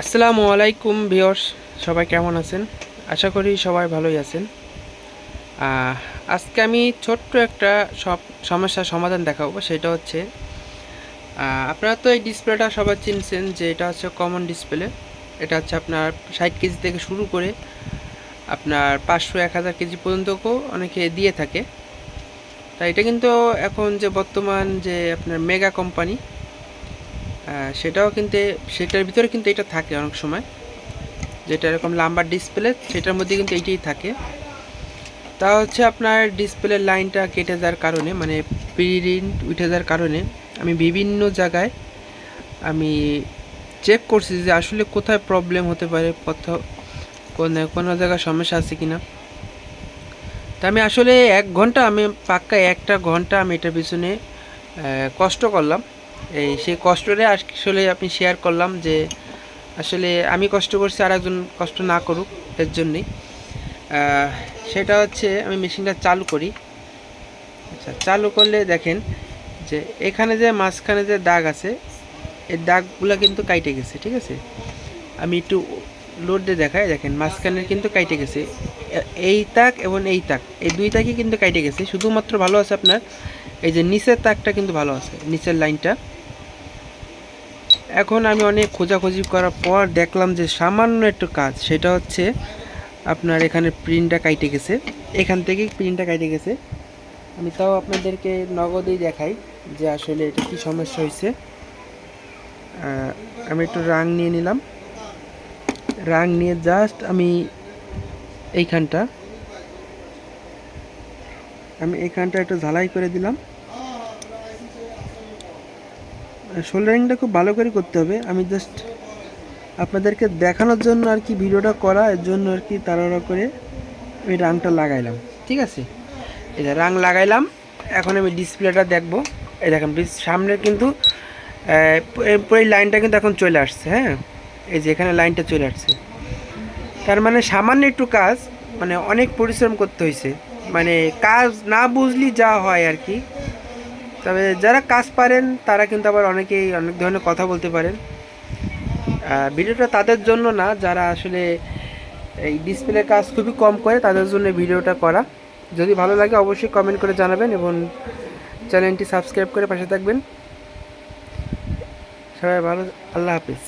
আসসালামু আলাইকুম ভিওর্স সবাই কেমন আছেন? আশা করি সবাই ভালোই আছেন। আজকে আমি ছোট্ট একটা সব সমস্যার সমাধান দেখাবো, সেটা হচ্ছে আপনারা তো এই ডিসপ্লেটা সবাই চিনছেন যে এটা হচ্ছে কমন ডিসপ্লে এটা হচ্ছে আপনার ষাট কেজি থেকে শুরু করে আপনার পাঁচশো, এক হাজার কেজি পর্যন্তকেও অনেকে দিয়ে থাকে। তা এটা কিন্তু এখন যে বর্তমান যে আপনার মেগা কোম্পানি সেটাও কিন্তু, সেটার ভিতরে কিন্তু এটা থাকে অনেক সময়। যেটা এরকম লাম্বার ডিসপ্লে সেটার মধ্যে কিন্তু এইটাই থাকে। তা হচ্ছে আপনার ডিসপ্লের লাইনটা কেটে যাওয়ার কারণে মানে প্রিন্ট উঠে যাওয়ার কারণে, আমি বিভিন্ন জায়গায় আমি চেক করছি যে আসলে কোথায় প্রবলেম হতে পারে, কোথাও, কোনো কোনো জায়গায় সমস্যা আছে কি না তা আমি আসলে এক ঘণ্টা, আমি পাক্কা একটা ঘণ্টা আমি এটার পিছনে কষ্ট করলাম। এই সেই কষ্টটা আসলে আপনি শেয়ার করলাম যে আসলে আমি কষ্ট করছি আর একজন কষ্ট না করুক এর জন্যই। সেটা হচ্ছে আমি মেশিনটা চালু করি। আচ্ছা চালু করলে দেখেন যে এখানে যে মাঝখানে যে দাগ আছে, এই দাগগুলো কিন্তু কাইটে গেছে, ঠিক আছে? আমি একটু লোড দিয়ে দেখাই, দেখেন মাঝখানে কিন্তু কাইটে গেছে। এই তাক এবং এই তাক, এই দুই তাকই কিন্তু কাইটে গেছে। শুধুমাত্র ভালো আছে আপনার, এই যে নিচের তাকটা কিন্তু ভালো আছে, নিচের লাইনটা। এখন আমি অনেক খোঁজাখুঁজি করার পর দেখলাম যে সামান্য একটু কাজ, সেটা হচ্ছে আপনার এখানে প্রিন্টটা কাইটে গেছে। এখান থেকেই প্রিন্টটা কাইটে গেছে। আমি তাও আপনাদেরকে নগদেই দেখাই যে আসলে এটা কী সমস্যা হয়েছে আমি একটু রাং নিয়ে নিলাম। রাং নিয়ে জাস্ট আমি এইখানটা আমি এইখানটা একটু ঝালাই করে দিলাম। শোল্ডারিংটা খুব ভালো করে করতে হবে। আমি জাস্ট আপনাদেরকে দেখানোর জন্য আর কি ভিডিওটা করা, এর জন্য আর কি তাড়াহুড়ো করে আমি রাংটা লাগাইলাম। ঠিক আছে? যে রাং লাগাইলাম, এখন আমি ডিসপ্লেটা দেখব। এই দেখেন সামনে কিন্তু এই লাইনটা কিন্তু এখন চলে আসছে হ্যাঁ? এই যে এখানে লাইনটা চলে আসছে। তার মানে সামান্য একটু কাজ মানে অনেক পরিশ্রম করতে হয়েছে মানে কাজ না বুঝলি যা হয় আর কি তবে যারা কাজ পারেন, তারা কিন্তু আবার অনেকেই অনেক ধরনের কথা বলতে পারেন। ভিডিওটা তাদের জন্য না, যারা আসলে এই ডিসপ্লে কাজ খুবই কম করে, তাদের জন্য ভিডিওটা করা। যদি ভালো লাগে, অবশ্যই কমেন্ট করে জানাবেন এবং চ্যানেলটি সাবস্ক্রাইব করে পাশে থাকবেন। সবাই ভালো, আল্লাহ হাফিজ।